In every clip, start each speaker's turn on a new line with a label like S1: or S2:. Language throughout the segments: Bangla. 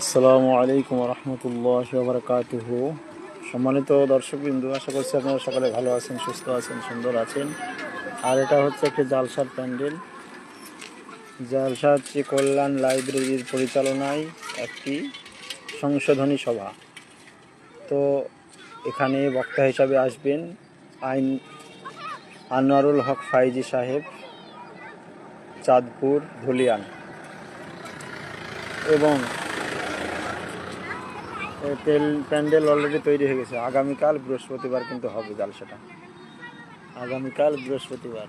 S1: আসসালামু আলাইকুম রহমতুল্লাহ বারকাতুহ সম্মানিত দর্শকবৃন্দু, আশা করছি আপনারা সকালে ভালো আছেন, সুস্থ আছেন, সুন্দর আছেন। আর এটা হচ্ছে একটি জালসার প্যান্ডেল। জালসা হচ্ছে কল্যাণ লাইব্রেরির পরিচালনায় একটি সংশোধনী সভা। তো এখানে বক্তা হিসাবে আসবেন আইন আনোয়ারুল হক ফাইজি সাহেব, চাঁদপুর, ধুলিয়ান। এবং তেল, প্যান্ডেল অলরেডি তৈরি হয়ে গেছে। আগামীকাল বৃহস্পতিবার কিন্তু হবে জালসাটা। আগামীকাল বৃহস্পতিবার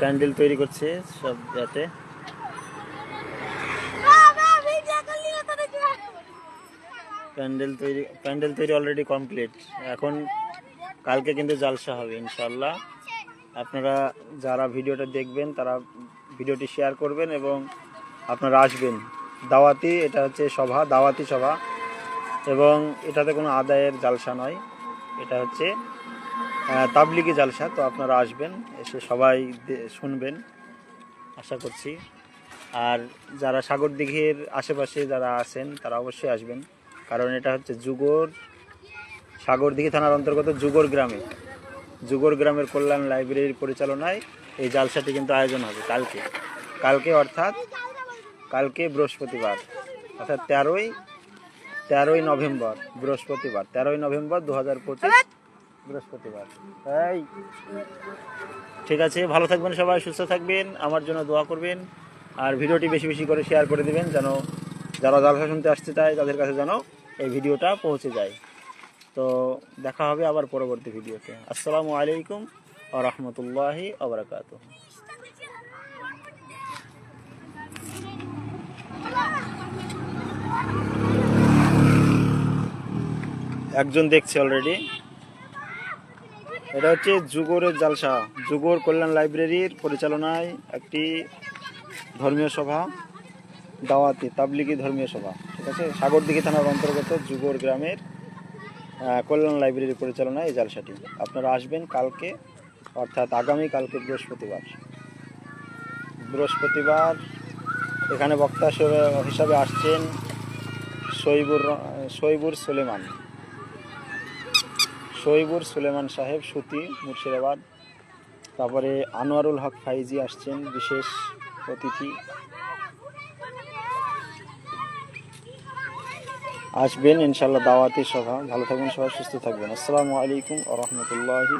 S1: প্যান্ডেল তৈরি করছে সব যাতে। প্যান্ডেল তৈরি প্যান্ডেল তৈরি অলরেডি কমপ্লিট এখন কালকে কিন্তু জালসা হবে ইনশাল্লাহ আপনারা যারা ভিডিওটা দেখবেন, তারা ভিডিওটি শেয়ার করবেন এবং আপনারা আসবেন। দাওয়াতি, এটা হচ্ছে সভা, দাওয়াতি সভা। এবং এটাতে কোনো আদায়ের জালসা নয়। এটা হচ্ছে তাবলিগি জালসা, তো আপনারা আসবেন, এসে সবাই শুনবেন। আশা করছি। আর যারা সাগর দিঘির আশেপাশে যারা আছেন, তারা অবশ্যই আসবেন। কারণ এটা হচ্ছে যুগর, সাগরদিঘি থানার অন্তর্গত যুগর গ্রামে। যুগর গ্রামের কল্যাণ লাইব্রেরির পরিচালনায় এই জালসাটি কিন্তু আয়োজন হবে কালকে। কালকে অর্থাৎ কালকে বৃহস্পতিবার, অর্থাৎ তেরোই তেরোই নভেম্বর বৃহস্পতিবার, তেরোই নভেম্বর দু হাজার পঁচিশ বৃহস্পতিবার। তাই ঠিক আছে, ভালো থাকবেন সবাই, সুস্থ থাকবেন, আমার জন্য দোয়া করবেন, আর ভিডিওটি বেশি বেশি করে শেয়ার করে দিবেন, যেন যারা জালসা শুনতে আসতে চায়, তাদের কাছে যেন এই ভিডিওটা পৌঁছে যায়। তো দেখা হবে আবার পরবর্তী ভিডিওতে। আসসালামু আলাইকুম আ রহমতুল্লাহি আবরাকাত একজন দেখছে অলরেডি এটা হচ্ছে যুগরের জালসা। যুগর কল্যাণ লাইব্রেরির পরিচালনায় একটি ধর্মীয় সভা, দাওয়াতি, তাবলিগি ধর্মীয় সভা। ঠিক আছে? সাগরদিঘি থানার অন্তর্গত যুগর গ্রামের কল্যাণ লাইব্রেরির পরিচালনায় এই জালসাটি। আপনারা আসবেন কালকে, অর্থাৎ আগামী কালকে বৃহস্পতিবার। বৃহস্পতিবার এখানে বক্তা হিসাবে আসছেন শৈবুর শৈবুর সুলেমান। শৈবুর সুলেমান সাহেব সুতি, মুর্শিদাবাদ। তারপরে আনোয়ারুল হক ফাইজি আসছেন, বিশেষ অতিথি। আসবেন ইনশাল্লাহ দাওয়াতি সভা। ভালো থাকবেন সবাই, সুস্থ থাকবেন। আসসালামু আলাইকুম আ রহমতুল্লাহি